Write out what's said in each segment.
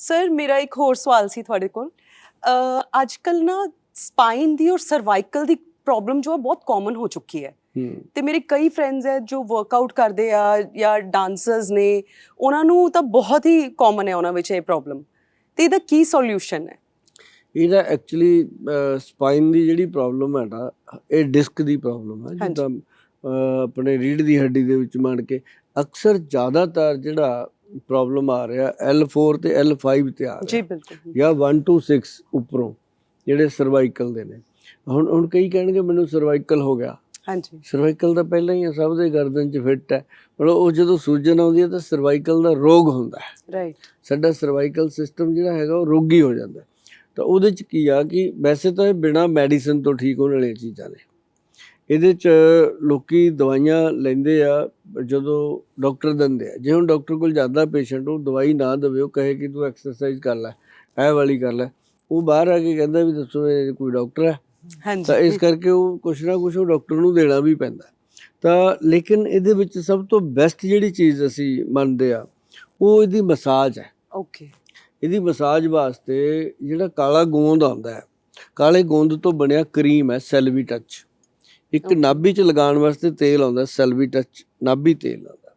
Sir ਮੇਰਾ ਇੱਕ ਹੋਰ ਸਵਾਲ ਸੀ ਤੁਹਾਡੇ ਕੋਲ। ਅੱਜ ਕੱਲ ਨਾ ਸਪਾਈਨ ਦੀ ਔਰ ਸਰਵਾਈਕਲ ਦੀ ਪ੍ਰੋਬਲਮ ਜੋ ਹੈ ਬਹੁਤ ਕਾਮਨ ਹੋ ਚੁੱਕੀ ਹੈ। ਤੇ ਮੇਰੇ ਕਈ ਫਰੈਂਡਸ ਹੈ ਜੋ ਵਰਕਆਊਟ ਕਰਦੇ ਆ ਜਾਂ ਡਾਂਸਰਸ ਨੇ ਉਹਨਾਂ ਨੂੰ ਤਾਂ ਬਹੁਤ ਹੀ ਕਾਮਨ ਹੈ ਉਹਨਾਂ ਵਿੱਚ ਇਹ ਪ੍ਰੋਬਲਮ ਤੇ ਇਹਦਾ ਕੀ ਸੋਲੂਸ਼ਨ ਹੈ? ਇਹਦਾ ਐਕਚੁਅਲੀ ਸਪਾਈਨ ਦੀ ਜਿਹੜੀ ਪ੍ਰੋਬਲਮ ਹੈ ਨਾ ਇਹ ਡਿਸਕ ਦੀ ਪ੍ਰੋਬਲਮ ਹੈ। ਜਿੱਦਾਂ ਆਪਣੇ ਰੀੜ ਦੀ ਹੱਡੀ ਦੇ ਵਿੱਚ ਮੰਨ ਕੇ ਅਕਸਰ ਜ਼ਿਆਦਾਤਰ ਜਿਹੜਾ ਪ੍ਰੋਬਲਮ ਆ ਰਿਹਾ L4 ਤੇ L5 ਤੇ ਆ ਜੀ ਰਿਹਾ ਬਿਲਕੁਲ ਜਾਂ 1 to 6 ਉੱਪਰੋਂ ਜਿਹੜੇ ਸਰਵਾਈਕਲ ਦੇ ਨੇ। ਹੁਣ ਹੁਣ ਕਈ ਕਹਿਣਗੇ ਮੈਨੂੰ ਸਰਵਾਈਕਲ ਹੋ ਗਿਆ। ਹਾਂਜੀ। ਸਰਵਾਈਕਲ ਤਾਂ ਪਹਿਲਾਂ ਹੀ ਸਭ ਦੇ ਗਰਦਨ 'ਚ ਫਿੱਟ ਹੈ। ਮਤਲਬ ਉਹ ਜਦੋਂ ਸੂਜਨ ਆਉਂਦੀ ਹੈ ਤਾਂ ਸਰਵਾਈਕਲ ਦਾ ਰੋਗ ਹੁੰਦਾ ਹੈ। ਰਾਈਟ ਸਾਡਾ ਸਰਵਾਈਕਲ ਸਿਸਟਮ ਜਿਹੜਾ ਹੈਗਾ ਉਹ ਰੋਗੀ ਹੋ ਜਾਂਦਾ। ਤਾਂ ਉਹਦੇ ਚ ਕੀ ਆ ਕਿ ਵੈਸੇ ਤਾਂ ਇਹ ਬਿਨਾ ਮੈਡੀਸਿਨ ਤੋਂ ਠੀਕ ਹੋਣ ਵਾਲੀਆਂ ਚੀਜ਼ਾਂ ਨੇ। ਇਹਦੇ ਚ ਲੋਕੀ ਦਵਾਈਆਂ ਲੈਂਦੇ ਆ ਜਦੋਂ ਡਾਕਟਰ ਦਿੰਦੇ ਆ। ਜੇ ਹੁਣ ਡਾਕਟਰ ਕੋਲ ਜਾਂਦਾ ਪੇਸ਼ੈਂਟ ਉਹ ਦਵਾਈ ਨਾ ਦੇਵੇ ਉਹ ਕਹੇ ਕਿ ਤੂੰ ਐਕਸਰਸਾਈਜ਼ ਕਰ ਲੈ ਇਹ ਵਾਲੀ ਕਰ ਲੈ। ਉਹ ਬਾਹਰ ਆ ਕੇ ਕਹਿੰਦਾ ਵੀ ਦੱਸੋ ਇਹ ਕੋਈ ਡਾਕਟਰ ਹੈ? ਤਾਂ ਇਸ ਕਰਕੇ ਉਹ ਕੁਛ ਨਾ ਕੁਛ ਉਹ ਡਾਕਟਰ ਨੂੰ ਦੇਣਾ ਵੀ ਪੈਂਦਾ। ਤਾਂ ਲੇਕਿਨ ਇਹਦੇ ਵਿੱਚ ਸਭ ਤੋਂ ਬੈਸਟ ਜਿਹੜੀ ਚੀਜ਼ ਅਸੀਂ ਮੰਨਦੇ ਆ ਉਹ ਇਹਦੀ ਮਸਾਜ ਹੈ। ਓਕੇ ਇਹਦੀ ਮਸਾਜ ਵਾਸਤੇ ਜਿਹੜਾ ਕਾਲਾ ਗੋਂਦ ਆਉਂਦਾ ਹੈ ਕਾਲੇ ਗੋਂਦ ਤੋਂ ਬਣਿਆ ਕਰੀਮ ਹੈ ਸੈਲਵੀ ਟੱਚ ਇੱਕ. ਨਾਭੀ 'ਚ ਲਗਾਉਣ ਵਾਸਤੇ ਤੇਲ ਆਉਂਦਾ ਸੈਲਵੀ ਟੱਚ ਨਾਭੀ ਤੇਲ ਆਉਂਦਾ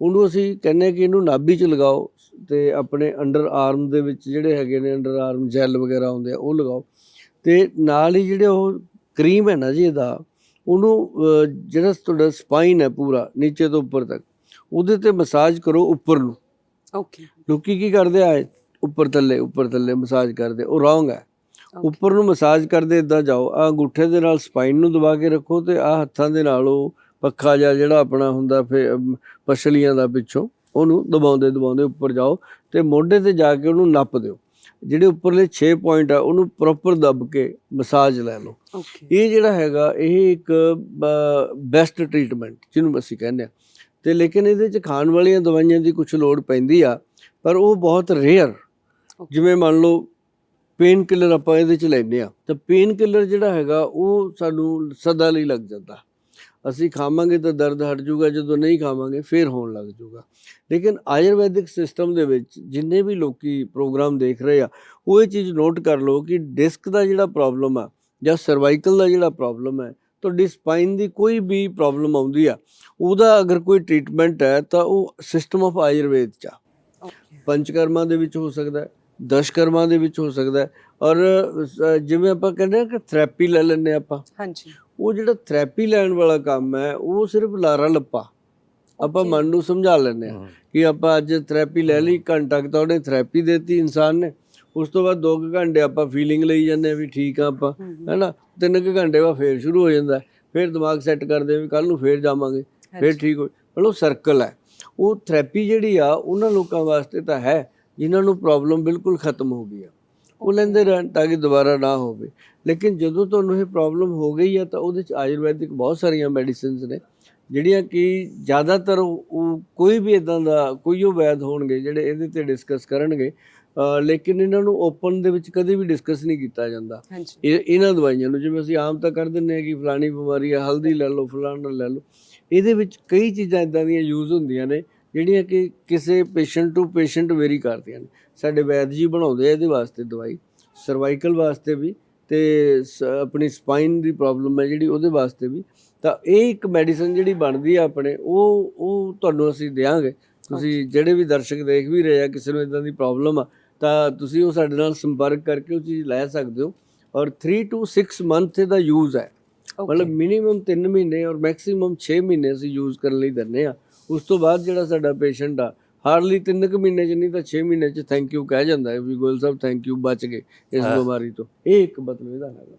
ਉਹਨੂੰ ਅਸੀਂ ਕਹਿੰਦੇ ਕਿ ਇਹਨੂੰ ਨਾਭੀ 'ਚ ਲਗਾਓ ਤੇ ਆਪਣੇ ਅੰਡਰ ਆਰਮ ਦੇ ਵਿੱਚ ਜਿਹੜੇ ਹੈਗੇ ਨੇ ਅੰਡਰ ਆਰਮ ਜੈਲ ਵਗੈਰਾ ਆਉਂਦੇ ਆ ਉਹ ਲਗਾਓ ਤੇ ਨਾਲ ਹੀ ਜਿਹੜੇ ਉਹ ਕਰੀਮ ਹੈ ਨਾ ਜੀ ਇਹਦਾ ਉਹਨੂੰ ਜਿਹੜਾ ਤੁਹਾਡਾ ਸਪਾਈਨ ਹੈ ਪੂਰਾ ਨੀਚੇ ਤੋਂ ਉੱਪਰ ਤੱਕ ਉਹਦੇ ਤੇ ਮਸਾਜ ਕਰੋ ਉੱਪਰ ਨੂੰ ਓਕੇ ਲੋਕੀ ਕੀ ਕਰਦੇ ਆ ਉੱਪਰ ਥੱਲੇ ਉੱਪਰ ਥੱਲੇ ਮਸਾਜ ਕਰਦੇ ਉਹ ਰੋਂਗ ਹੈ. ਉੱਪਰ ਨੂੰ ਮਸਾਜ ਕਰਦੇ ਇਦਾਂ ਜਾਓ ਆ ਅੰਗੂਠੇ ਦੇ ਨਾਲ ਸਪਾਈਨ ਨੂੰ ਦਬਾ ਕੇ ਰੱਖੋ ਤੇ ਆ ਹੱਥਾਂ ਦੇ ਨਾਲ ਉਹ ਪੱਖਾ ਜਿਹਾ ਜਿਹੜਾ ਆਪਣਾ ਹੁੰਦਾ ਫੇ ਅਮ, ਪਸਲੀਆਂ ਦਾ ਪਿੱਛੋਂ ਉਹਨੂੰ ਦਬਾਉਂਦੇ ਦਬਾਉਂਦੇ ਉੱਪਰ ਜਾਓ ਤੇ ਮੋਢੇ ਤੇ ਜਾ ਕੇ ਉਹਨੂੰ ਨੱਪ ਦਿਓ। ਜਿਹੜੇ ਉੱਪਰਲੇ 6 ਪੁਆਇੰਟ ਆ ਉਹਨੂੰ ਪ੍ਰੋਪਰ ਦਬ ਕੇ ਮਸਾਜ ਲੈ ਲਓ। ਇਹ ਜਿਹੜਾ ਹੈਗਾ ਇਹ ਇੱਕ ਬੈਸਟ ਟ੍ਰੀਟਮੈਂਟ ਜਿਹਨੂੰ ਅਸੀਂ ਕਹਿੰਦੇ ਆ। ਤੇ ਲੇਕਿਨ ਇਹਦੇ ਚ ਖਾਣ ਵਾਲੀਆਂ ਦਵਾਈਆਂ ਦੀ ਕੁਝ ਲੋੜ ਪੈਂਦੀ ਆ ਪਰ ਉਹ ਬਹੁਤ ਰੇਅਰ ਜਿਵੇਂ ਮੰਨ ਲਓ ਪੇਨ ਕਿਲਰ ਆਪਾਂ ਇਹਦੇ ਚ ਲੈਂਦੇ ਆ ਤਾਂ ਪੇਨ ਕਿਲਰ ਜਿਹੜਾ ਹੈਗਾ ਉਹ ਸਾਨੂੰ ਸਦਾ ਲਈ ਲੱਗ ਜਾਂਦਾ। ਅਸੀਂ ਖਾਵਾਂਗੇ ਤਾਂ ਦਰਦ ਹਟ ਜਾਊਗਾ ਜਦੋਂ ਨਹੀਂ ਖਾਵਾਂਗੇ ਫੇਰ ਹੋਣ ਲੱਗ ਜਾਊਗਾ। ਲੇਕਿਨ ਆਯੁਰਵੈਦਿਕ ਸਿਸਟਮ ਦੇ ਵਿੱਚ ਜਿੰਨੇ ਵੀ ਲੋਕੀ ਪ੍ਰੋਗਰਾਮ ਦੇਖ ਰਹੇ ਆ ਉਹ ਇਹ ਚੀਜ਼ ਨੋਟ ਕਰ ਲਓ ਕਿ ਡਿਸਕ ਦਾ ਜਿਹੜਾ ਪ੍ਰੋਬਲਮ ਆ ਜਾਂ ਸਰਵਾਈਕਲ ਦਾ ਜਿਹੜਾ ਪ੍ਰੋਬਲਮ ਹੈ ਤੁਹਾਡੀ ਸਪਾਈਨ ਦੀ ਕੋਈ ਵੀ ਪ੍ਰੋਬਲਮ ਆਉਂਦੀ ਆ ਉਹਦਾ ਅਗਰ ਕੋਈ ਟ੍ਰੀਟਮੈਂਟ ਹੈ ਤਾਂ ਉਹ ਸਿਸਟਮ ਆਫ ਆਯੁਰਵੇਦ ਚ ਪੰਚਕਰਮਾ ਦੇ ਵਿੱਚ ਹੋ ਸਕਦਾ ਹੈ। ਦਸ਼ਕਰਮਾ ਦੇ ਵਿੱਚ ਹੋ ਸਕਦਾ ਔਰ ਜਿਵੇਂ ਆਪਾਂ ਕਹਿੰਦੇ ਆ ਕਿ ਥੈਰੇਪੀ ਲੈ ਲੈਂਦੇ ਹਾਂ ਆਪਾਂ। ਹਾਂਜੀ। ਉਹ ਜਿਹੜਾ ਥੈਰੇਪੀ ਲੈਣ ਵਾਲਾ ਕੰਮ ਹੈ ਉਹ ਸਿਰਫ ਲਾਰਾ ਲੱਪਾ। ਆਪਾਂ. ਮਨ ਨੂੰ ਸਮਝਾ ਲੈਂਦੇ ਆ ਕਿ ਆਪਾਂ ਅੱਜ ਥੈਰੇਪੀ ਲੈ ਲਈ ਘੰਟਾ ਕੁ ਤਾਂ ਉਹਨੇ ਥੈਰੇਪੀ ਦਿੱਤੀ ਇਨਸਾਨ ਨੇ। ਉਸ ਤੋਂ ਬਾਅਦ 2 ਘੰਟੇ ਆਪਾਂ ਫੀਲਿੰਗ ਲਈ ਜਾਂਦੇ ਆ ਵੀ ਠੀਕ ਆ ਆਪਾਂ ਹੈਨਾ? ਤਿੰਨ ਕੁ ਘੰਟੇ ਬਾਅਦ ਫੇਰ ਸ਼ੁਰੂ ਹੋ ਜਾਂਦਾ। ਫੇਰ ਦਿਮਾਗ ਸੈੱਟ ਕਰਦੇ ਆ ਵੀ ਕੱਲ ਨੂੰ ਫੇਰ ਜਾਵਾਂਗੇ ਫੇਰ ਠੀਕ ਹੋ ਮਤਲਬ ਸਰਕਲ ਹੈ। ਉਹ ਥੈਰੇਪੀ ਜਿਹੜੀ ਆ ਉਹਨਾਂ ਲੋਕਾਂ ਵਾਸਤੇ ਤਾਂ ਹੈ। ਜਿਨ੍ਹਾਂ ਨੂੰ ਪ੍ਰੋਬਲਮ ਬਿਲਕੁਲ ਖਤਮ ਹੋ ਗਈ ਆ। ਉਹ ਲੈਂਦੇ ਰਹਿਣ ਤਾਂ ਕਿ ਦੁਬਾਰਾ ਨਾ ਹੋਵੇ। ਲੇਕਿਨ ਜਦੋਂ ਤੁਹਾਨੂੰ ਇਹ ਪ੍ਰੋਬਲਮ ਹੋ ਗਈ ਆ ਤਾਂ ਉਹਦੇ ਚ ਆਯੁਰਵੈਦਿਕ ਬਹੁਤ ਸਾਰੀਆਂ ਮੈਡੀਸਿਨਸ ਨੇ ਜਿਹੜੀਆਂ ਕਿ ਜ਼ਿਆਦਾਤਰ ਉਹ ਕੋਈ ਵੀ ਇਦਾਂ ਦਾ ਕੋਈ ਉਹ ਵੈਦ ਹੋਣਗੇ ਜਿਹੜੇ ਇਹਦੇ ਤੇ ਡਿਸਕਸ ਕਰਨਗੇ ਲੇਕਿਨ ਇਹਨਾਂ ਨੂੰ ਓਪਨ ਦੇ ਵਿੱਚ ਕਦੇ ਵੀ ਡਿਸਕਸ ਨਹੀਂ ਕੀਤਾ ਜਾਂਦਾ। ਇਹ ਇਹਨਾਂ ਦਵਾਈਆਂ ਨੂੰ ਜਿਵੇਂ ਅਸੀਂ ਆਮ ਤਾਂ ਕਰ ਦਿੰਦੇ ਹਾਂ ਕਿ ਫਲਾਣੀ ਬਿਮਾਰੀ ਹੈ ਹਲਦੀ ਲੈ ਲਓ ਫਲਾਣਾ ਲੈ ਲਓ। ਇਹਦੇ ਵਿੱਚ ਕਈ ਚੀਜ਼ਾਂ ਇਦਾਂ ਦੀਆਂ ਯੂਜ਼ ਹੁੰਦੀਆਂ ਨੇ ਜਿਹੜੀਆਂ ਕਿ ਕਿਸੇ ਪੇਸ਼ੈਂਟ ਟੂ ਪੇਸ਼ੈਂਟ ਵੇਰੀ ਕਰਦੀਆਂ ਨੇ। ਸਾਡੇ ਵੈਦ ਜੀ ਬਣਾਉਂਦੇ ਆ ਇਹਦੇ ਵਾਸਤੇ ਦਵਾਈ ਸਰਵਾਈਕਲ ਵਾਸਤੇ ਵੀ ਤੇ ਆਪਣੀ ਸਪਾਈਨ ਦੀ ਪ੍ਰੋਬਲਮ ਹੈ ਜਿਹੜੀ ਉਹਦੇ ਵਾਸਤੇ ਵੀ। ਤਾਂ ਇਹ ਇੱਕ ਮੈਡੀਸਨ ਜਿਹੜੀ ਬਣਦੀ ਆ ਆਪਣੇ ਉਹ ਉਹ ਤੁਹਾਨੂੰ ਅਸੀਂ ਦੇਵਾਂਗੇ ਤੁਸੀਂ ਜਿਹੜੇ ਵੀ ਦਰਸ਼ਕ ਦੇਖ ਵੀ ਰਹੇ ਆ ਕਿਸੇ ਨੂੰ ਇਦਾਂ ਦੀ ਪ੍ਰੋਬਲਮ ਆ ਤਾਂ ਤੁਸੀਂ ਉਹ ਸਾਡੇ ਨਾਲ ਸੰਪਰਕ ਕਰਕੇ ਉਹ ਚੀਜ਼ ਲੈ ਸਕਦੇ ਹੋ। ਔਰ 3 ਟੂ 6 ਮੰਥ ਦਾ ਯੂਜ਼ ਹੈ। ਮਤਲਬ ਮਿਨੀਮਮ 3 ਮਹੀਨੇ ਔਰ ਮੈਕਸਿਮਮ 6 ਮਹੀਨੇ ਅਸੀਂ ਯੂਜ਼ ਕਰਨ ਲਈ ਦਿੰਦੇ ਆ। ਉਸ ਤੋਂ ਬਾਅਦ ਜਿਹੜਾ ਸਾਡਾ ਪੇਸ਼ੈਂਟ ਆ ਹਾਰਡਲੀ 3 ਕੁ ਮਹੀਨੇ ਚ ਨਹੀਂ ਤਾਂ 6 ਮਹੀਨੇ ਚ ਥੈਂਕ ਯੂ ਕਹਿ ਜਾਂਦਾ ਹੈ ਵੀ ਗੋਇਲ ਸਾਹਿਬ ਥੈਂਕ ਯੂ ਬਚ ਗਏ ਇਸ। ਬਿਮਾਰੀ ਤੋਂ ਇਹ ਇੱਕ ਮਤਲਬ ਇਹਦਾ ਹੈਗਾ